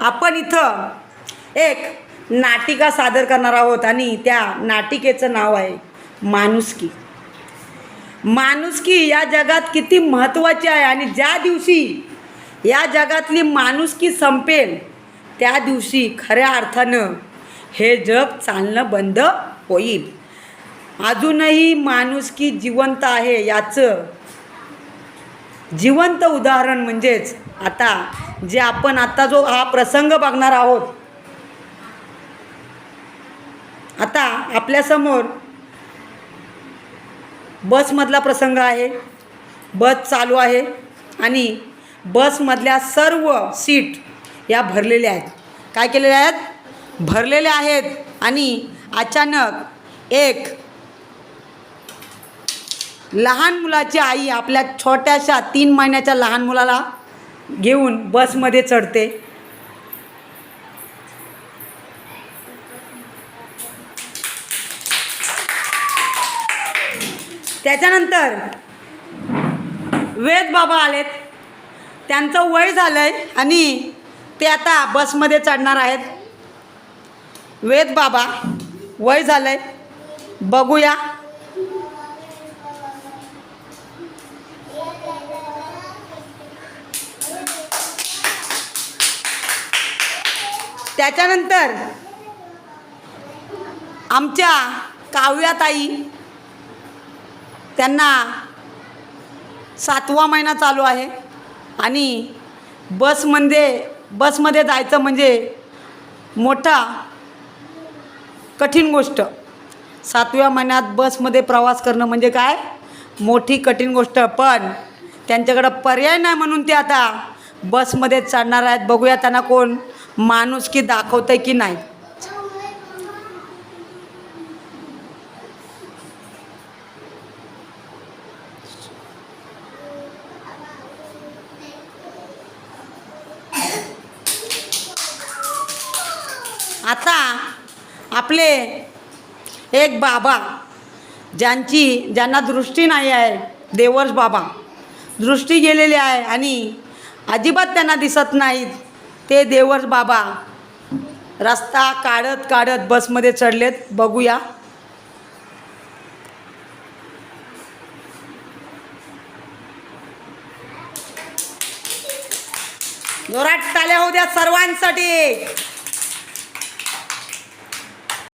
आपण इथं एक नाटिका सादर करणार आहोत आणि त्या नाटिकेचं नाव आहे माणुसकी. माणुसकी या जगात किती महत्त्वाची आहे आणि ज्या दिवशी या जगातली माणुसकी संपेल त्या दिवशी खऱ्या अर्थानं हे जग चालणं बंद होईल. अजूनही माणुसकी जिवंत आहे याचं जिवंत उदाहरण म्हणजेच आता जे आपण आता जो हा प्रसंग बघणार आहोत. आता आपल्यासमोर बसमधला प्रसंग आहे. बस चालू आहे आणि बसमधल्या सर्व सीट या भरलेल्या आहेत. काय केलेल्या आहेत? भरलेल्या आहेत आणि अचानक एक लहान मुलाची आई आपल्या छोट्याशा तीन महिन्याच्या लहान मुलाला घेऊन बसमध्ये चढते. त्याच्यानंतर वेद बाबा आलेत. त्यांचं वय झालं आहे आणि ते आता बसमध्ये चढणार आहेत. वेद बाबा वय झालं आहे बघूया. त्याच्यानंतर आमच्या काव्याताई त्यांना सातवा महिना चालू आहे. आणि बसमध्ये बसमध्ये जायचं म्हणजे मोठा कठीण गोष्ट. सातव्या महिन्यात बसमध्ये प्रवास करणं म्हणजे काय? मोठी कठीण गोष्ट. पण त्यांच्याकडं पर्याय नाही म्हणून ते आता बसमध्ये चढणार आहेत. बघूया त्यांना कोण माणूस की दाखवतं की नाही? आता आपले एक बाबा ज्यांची ज्यांना दृष्टी नाही आहे देवर्ष बाबा दृष्टी गेलेली आहे आणि अजिबात त्यांना दिसत नाहीत. ते देवर बाबा. रस्ता काढत काढत बसमध्ये चढलेत. बघूया. जोरात टाल्या होत्या सर्वांसाठी.